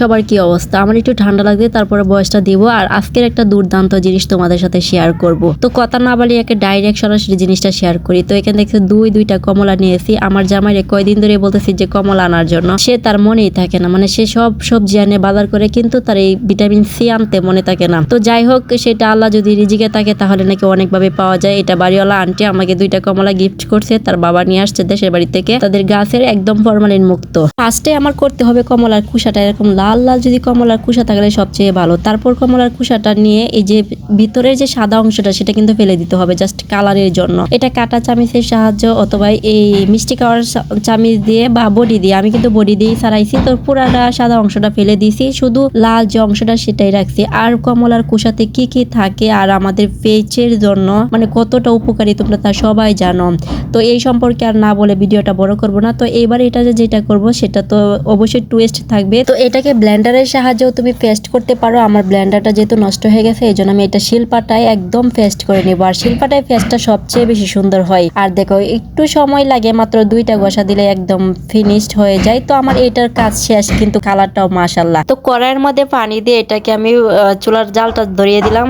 সবার কি অবস্থা? আমার একটু ঠান্ডা লাগবে, তারপরে বয়সটা দিব আর আজকের একটা দুর্দান্ত জিনিস তোমাদের সাথে শেয়ার করব। তো কথা না বলি একে ডাইরেক্ট সরাসরি জিনিসটা শেয়ার করি। তো এখানে দেখছি দুই, দুইটা কমলা নিয়েছি। আমার জামাইরে কয়দিন ধরে বলতেছি যে কমলা আনার জন্য। সে তার মনেই থাকে না। মানে সে সব সবজি আনে, বাজার করে, কিন্তু তার এই ভিটামিন সি আনতে মনে থাকে না। তো যাই হোক, সেটা আল্লাহ যদি রিজিকে থাকে, তাহলে নাকি অনেকভাবে পাওয়া যায়। এটা বাড়িওয়ালা আন্টি আমাকে দুইটা কমলা গিফট করছে, তার বাবা নিয়ে আসছে দেশের বাড়ি থেকে। তাদের গাছের একদম ফরমালিন মুক্ত। ফার্স্টে আমার করতে হবে কমলার কুসাটা এরকম লাল লাল যদি কমলার কুসা থাকলে সবচেয়ে ভালো। তারপর কমলার কুসাটা নিয়ে এই যে ভিতরের যে সাদা অংশটা, সেটা কিন্তু ফেলে দিতে হবে জাস্ট কালারের জন্য। এটা কাটা চামিচের সাহায্য অথবা এই মিষ্টি খাওয়ার চামিচ দিয়ে বা বডি দিয়ে, আমি কিন্তু বডি দিয়েই সারাইছি। তো পুরাটা সাদা অংশটা ফেলে দিয়েছি, শুধু লাল যে অংশটা সেটাই রাখছি। আর কমলার কুসাতে কি কি থাকে আর আমাদের পেচের জন্য মানে কতটা উপকারী তোমরা তা সবাই জানো। তো এই সম্পর্কে আর না বলে ভিডিওটা বড় করব না। তো এবার এটা যেটা করব, সেটা তো অবশ্যই টুয়েস্ট থাকবে। তো এটাকে ব্লেন্ডারের সাহায্যেও তুমি পেস্ট করতে পারো। আমার ব্লেন্ডারটা যেহেতু নষ্ট হয়ে গেছে, এই জন্য আমি এটা শিলপাটায় একদম পেস্ট করে নেব। আর শিলপাটায় পেস্টটা সবচেয়ে বেশি সুন্দর হয়। আর দেখো, একটু সময় লাগে, মাত্র দুইটা গোসা দিলে একদম ফিনিশড হয়ে যায়। তো আমার এটার কাজ শেষ, কিন্তু কালারটাও মাসাল্লাহ তো কড়াইয়ের মধ্যে পানি দিয়ে এটাকে আমি চুলার জালটা ধরিয়ে দিলাম।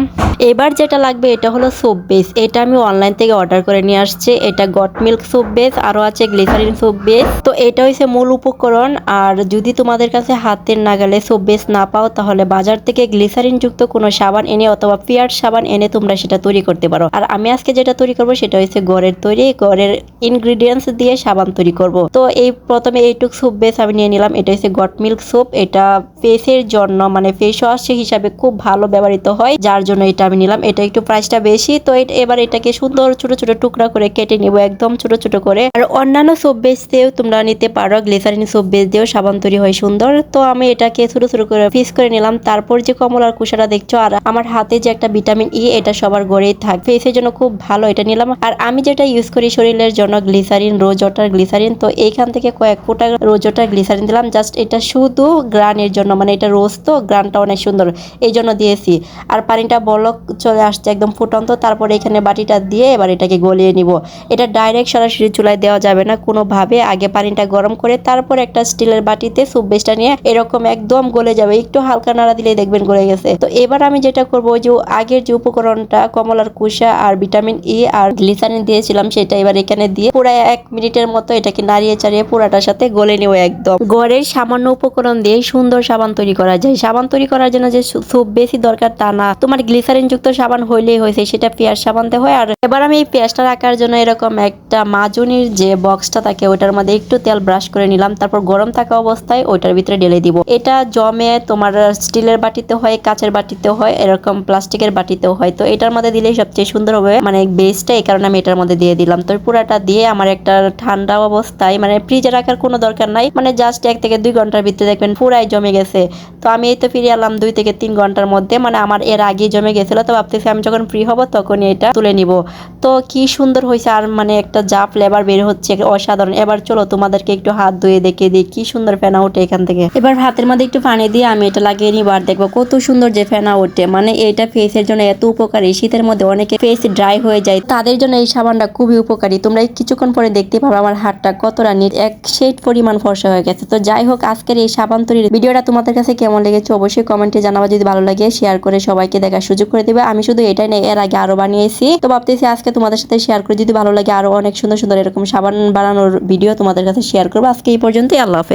এবার যেটা লাগবে, এটা হলো সোপ বেস এটা আমি অনলাইন থেকে অর্ডার করে নিয়ে আসছি। এটা গট মিল্ক সোপ বেস আরও আছে গ্লিসারিন সোপ বেস তো এটা হচ্ছে মূল উপকরণ। আর যদি তোমাদের কাছে হাতের নাগালে সোপ বেস না পাও, তাহলে বাজার থেকে গ্লিসারিন যুক্ত কোনো সাবান এনে অথবা পিয়ার সাবান এনে তোমরা সেটা তৈরি করতে পারো। আর আমি আজকে যেটা তৈরি করব, সেটা হচ্ছে গড়ের তৈরি। গড়ের ইনগ্রিডিয়েন্টস দিয়ে সাবান তৈরি করব। তো এই প্রথমে এইটুক সোপ বেস আমি নিয়ে নিলাম। এটা হচ্ছে গট মিল্ক সোপ এটা ফেসের জন্য মানে ফেস ওয়াশ হিসাবে খুব ভালো ব্যবহৃত হয়, যার জন্য এটা আমি নিলাম। এটা একটু প্রাইসটা বেশি, তো এবার এটাকে সুন্দর ছোট ছোট টুকরা করে কেটে নিব, একদম ছোট ছোট করে। আর অন্যান্য সোপ বেস দিয়েও তোমরা নিতে পারো গ্লিসারিন সোপ বেস দিয়েও সাবান তৈরি হয় সুন্দর। তো আমি এটাকে ছোট ছোট করে পিস করে নিলাম। তারপর যে কমলার কুসাটা দেখছ, আর আমার হাতে যে একটা ভিটামিন ই এটা সবার গড়েই থাক। ফেসের জন্য খুব ভালো এটা নিলাম। আর আমি যেটা ইউজ করি শরীরের জন্য গ্লিসারিন রোজ ওয়াটার গ্লিসারিন তো এইখান থেকে কয়েক ফোঁটা রোজ ওয়াটার গ্লিসারিন দিলাম। জাস্ট এটা শুধু গ্রানের জন্য মানে এটা রোজ তো গ্রানটা অনেক সুন্দর এই জন্য দিয়েছি। আর পানিটা বলক চলে আসছে একদম ফুটন্ত, তারপরে এখানে বাটিটা দিয়ে এবার এটাকে গলিয়ে নিব। এটা ডাইরেক্ট সরাসরি চুলায় দেওয়া যাবে না, কোনোভাবে। আগে পানিটা গরম করে তারপর একটা স্টিলের বাটিতে স্যুপ বেসটা নিয়ে এরকম একদম গলে যাবে। একটু হালকা নাড়া দিলেই দেখবেন গলে গেছে। তো এবার আমি যেটা করব যে আগের যে উপকরণটা, কমলার কুসা আর ভিটামিন ই আর গ্লিসারিন দিয়েছিলাম, সেটা এবার এখানে দিয়ে পুরো এক মিনিটের মতো এটাকে নাড়িয়ে চাড়িয়ে পুরাটার সাথে গলে নেব একদম। গড়ের সামান্য উপকরণ দিয়ে সুন্দর সাবান তৈরি করা যায়। সাবান তৈরি করার জন্য যে সুপ বেশি দরকার তা না। তোমার গ্লিসারিন যুক্ত সাবান হইলেই হয়েছে, সেটা পেঁয়াজ সাবান দিয়ে হয়। আর এবার আমি এই পেঁয়াজটা রাখার জন্য এরকম একটা মাজুনির যে বক্সটা থাকে ওটার মধ্যে একটু তেল ব্রাশ করে নিলাম। তারপর গরম থাকা অবস্থায় ওইটার ভিতরে ঢেলে দিব। এটা জমে তোমার স্টিলের বাটিতে হয়, কাচের বাটিতে হয়, এরকম প্লাস্টিকের বাটিতেও হয়। তো এটার মধ্যে দিলেই সবচেয়ে সুন্দর হবে। মানে বেসটা এই কারণে আমি এটার মধ্যে দিয়ে দিলাম। তো পুরাটা দিয়ে আমার একটা ঠান্ডা অবস্থায় মানে ফ্রিজে রাখার কোনো দরকার নাই। মানে জাস্ট এক থেকে দুই ঘণ্টার ভিতরে দেখবেন পুরাই জমে গেছে। তো আমি এই তো ফিরে এলাম দুই থেকে তিন ঘণ্টার মধ্যে। মানে আমার এর আগে জমে গেছিল তো ভাবতেছি আমি যখন ফ্রি হব তখনই এটা তুলে নিব। তো কি সুন্দর হয়েছে আর মানে একটা যা ফ্লেভার বের হচ্ছে অসাধারণ। এবার চলো তোমাদেরকে একটু হাত ধুয়ে দেখিয়ে দিই, কি সুন্দর ফেনা ওঠে এখান থেকে। এবার হাতের মধ্যে একটু পানি দিয়ে আমি এটা লাগিয়ে নিব আর দেখব কত সুন্দর যে ফেনা ওঠে। মানে এটা ফেসের জন্য এত উপকারী শীতের মধ্যে অনেকে ফেস ড্রাই হয়ে যায়, তাদের জন্য এই সাবানটা খুবই উপকারী। তোমরা কিছুক্ষণ পরে দেখতে পারো আমার হাতটা কতটা নিট এক শেড পরিমাণ ফর্সা হয়ে গেছে। তো যাই হোক, আজকের এই সাবান তৈরির ভিডিওটা তোমাদের কাছে কেমন লেগেছে অবশ্যই কমেন্টে জানাবা। যদি ভালো লাগে শেয়ার করে সবাইকে দেখার সুযোগ করে দেবে, আমি শুধু এটাই নেই, এর আগে আরও বানিয়েছি। তো ভাবতেছি আজকে তোমাদের সাথে শেয়ার করে, যদি ভালো লাগে আরও অনেক সুন্দর সুন্দর এরকম সাবান বানানোর ভিডিও তোমাদের কাছে শেয়ার করব। আজকে এই পর্যন্তই, আল্লাহ হাফেজ।